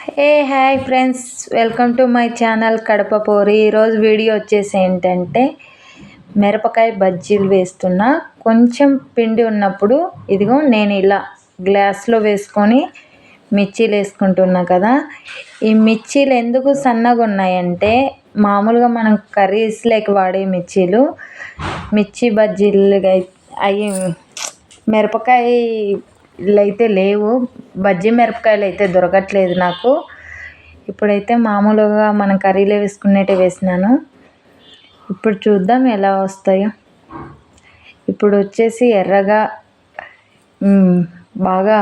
A hi friends welcome to my channel Kadapa పోరి ఈరోజు video వచ్చేసి ఏంటంటే మిరపకాయ బజ్జీలు వేస్తున్నా. కొంచెం పిండి ఉన్నప్పుడు ఇదిగో నేను ఇలా గ్లాస్లో వేసుకొని మిర్చీలు వేసుకుంటున్నా కదా. ఈ మిర్చీలు ఎందుకు సన్నగా ఉన్నాయంటే మామూలుగా మనం కర్రీస్లోకి వాడే మిర్చీలు మిర్చి బజ్జీలు అవి మిరపకాయ అయితే లేవు. బజ్జీ మిరపకాయలు అయితే దొరకట్లేదు నాకు. ఇప్పుడైతే మామూలుగా మనం కర్రీలో వేసుకునేటివి వేసినాను. ఇప్పుడు చూద్దాం ఎలా వస్తాయో. ఇప్పుడు వచ్చేసి ఎర్రగా బాగా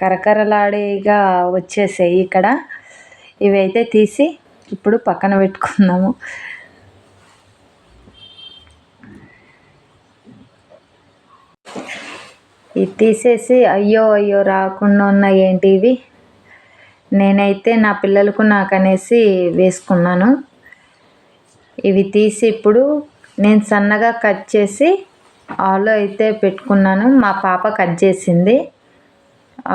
కరకరలాడేగా వచ్చేసాయి ఇక్కడ. ఇవి అయితే తీసి ఇప్పుడు పక్కన పెట్టుకుందాము. ఇది తీసేసి అయ్యో అయ్యో రాకుండా ఉన్నాయి ఏంటి ఇవి? నేనైతే నా పిల్లలకు నాకు అనేసి వేసుకున్నాను. ఇవి తీసి ఇప్పుడు నేను సన్నగా కట్ చేసి ఆలో అయితే పెట్టుకున్నాను. మా పాప కట్ చేసింది.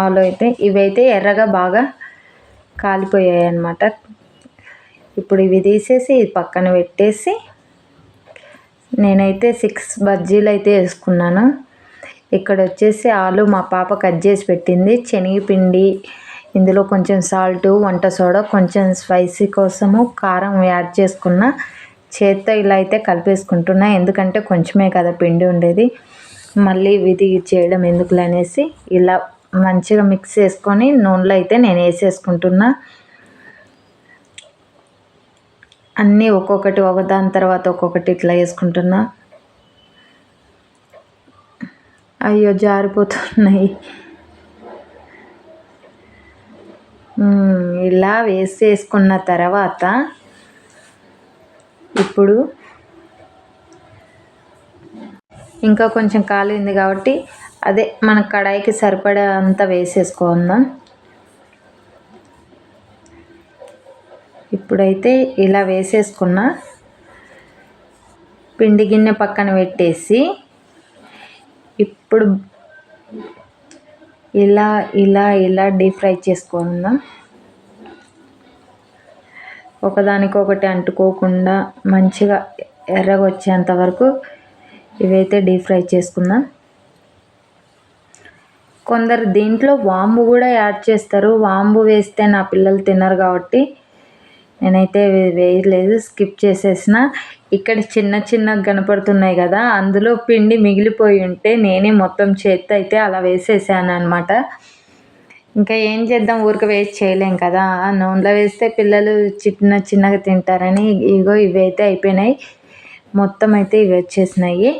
ఆలో అయితే ఇవైతే ఎర్రగా బాగా కాలిపోయాయి అన్నమాట. ఇప్పుడు ఇవి తీసేసి ఇది పక్కన పెట్టేసి నేనైతే సిక్స్ బజ్జీలు అయితే వేసుకున్నాను. ఇక్కడ వచ్చేసి ఆలు మా పాప కట్ చేసి పెట్టింది. శనగపిండి ఇందులో కొంచెం సాల్ట్ వంట సోడా కొంచెం స్పైసీ కోసము కారం యాడ్ చేసుకున్న చేత్తో ఇలా అయితే కలిపేసుకుంటున్నా. ఎందుకంటే కొంచెమే కదా పిండి ఉండేది. మళ్ళీ విధి చేయడం ఎందుకు అనేసి ఇలా మంచిగా మిక్స్ చేసుకొని నూనెలో అయితే నేను వేసేసుకుంటున్నా. అన్నీ ఒక్కొక్కటి ఒకదాని తర్వాత ఒక్కొక్కటి ఇట్లా వేసుకుంటున్నా. అయ్యో జారిపోతున్నాయి. ఇలా వేసేసుకున్న తర్వాత ఇప్పుడు ఇంకా కొంచెం కాలింది కాబట్టి అదే మన కడాయికి సరిపడా అంతా వేసేసుకుందాం. ఇప్పుడైతే ఇలా వేసేసుకున్న పిండి గిన్నె పక్కన పెట్టేసి ఇప్పుడు ఇలా ఇలా ఇలా డీప్ ఫ్రై చేసుకుందాం. ఒకదానికొకటి అంటుకోకుండా మంచిగా ఎర్రగా వచ్చేంత వరకు ఇవైతే డీప్ ఫ్రై చేసుకుందాం. కొందరు దీంట్లో వాంబు కూడా యాడ్ చేస్తారు. వాంబు వేస్తే నా పిల్లలు తినరు కాబట్టి నేనైతే వేయలేదు స్కిప్ చేసేసిన. ఇక్కడ చిన్న చిన్నగా కనపడుతున్నాయి కదా అందులో పిండి మిగిలిపోయి ఉంటే నేనే మొత్తం చేత్తో అయితే అలా వేసేసాను అనమాట ఇంకా ఏం చేద్దాం ఊరికి వేస్ట్ చేయలేం కదా. నూనెలో వేస్తే పిల్లలు చిన్న చిన్నగా తింటారని ఇగో ఇవి అయితే అయిపోయినాయి. మొత్తం అయితే ఇవి వచ్చేసినాయి.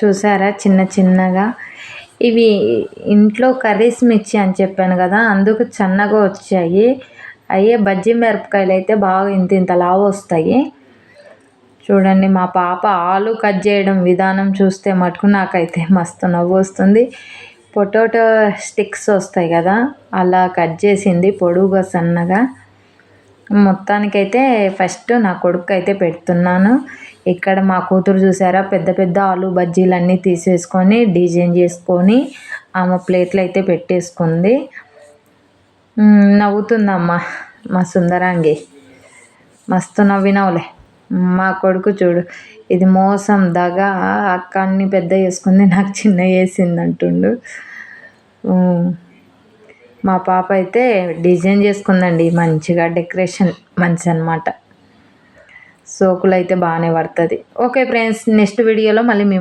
చూసారా చిన్న చిన్నగా. ఇవి ఇంట్లో కర్రీస్ మిర్చి అని చెప్పాను కదా అందుకు చిన్నగా వచ్చాయి. అయ్యే బజ్జీ మిరపకాయలు అయితే బాగా ఇంత ఇంత లావు వస్తాయి చూడండి మా పాప ఆలు కట్ చేయడం విధానం చూస్తే మటుకు నాకైతే మస్తు నవ్వు వస్తుంది పొటాటో స్టిక్స్ వస్తాయి కదా అలా కట్ చేసింది పొడుగుగా సన్నగా. మొత్తానికైతే ఫస్ట్ నా కొడుకు అయితే పెడుతున్నాను. ఇక్కడ మా కూతురు చూసారా పెద్ద పెద్ద ఆలు బజ్జీలు అన్నీ తీసేసుకొని డిజైన్ చేసుకొని ఆమె ప్లేట్లు అయితే పెట్టేసుకుంది. నవ్వుతుందమ్మా మా సుందరాంగి. మస్తు నవ్వినవులే. మా కొడుకు చూడు ఇది మోసం దగ అక్క అన్ని పెద్ద వేసుకుంది నాకు చిన్న వేసింది అంటుండు. మా పాప అయితే డిజైన్ చేసుకుందండి మంచిగా డెకరేషన్ మంచి అనమాట సోకులు అయితే బాగానే పడుతుంది. ఓకే ఫ్రెండ్స్ నెక్స్ట్ వీడియోలో మళ్ళీ మేము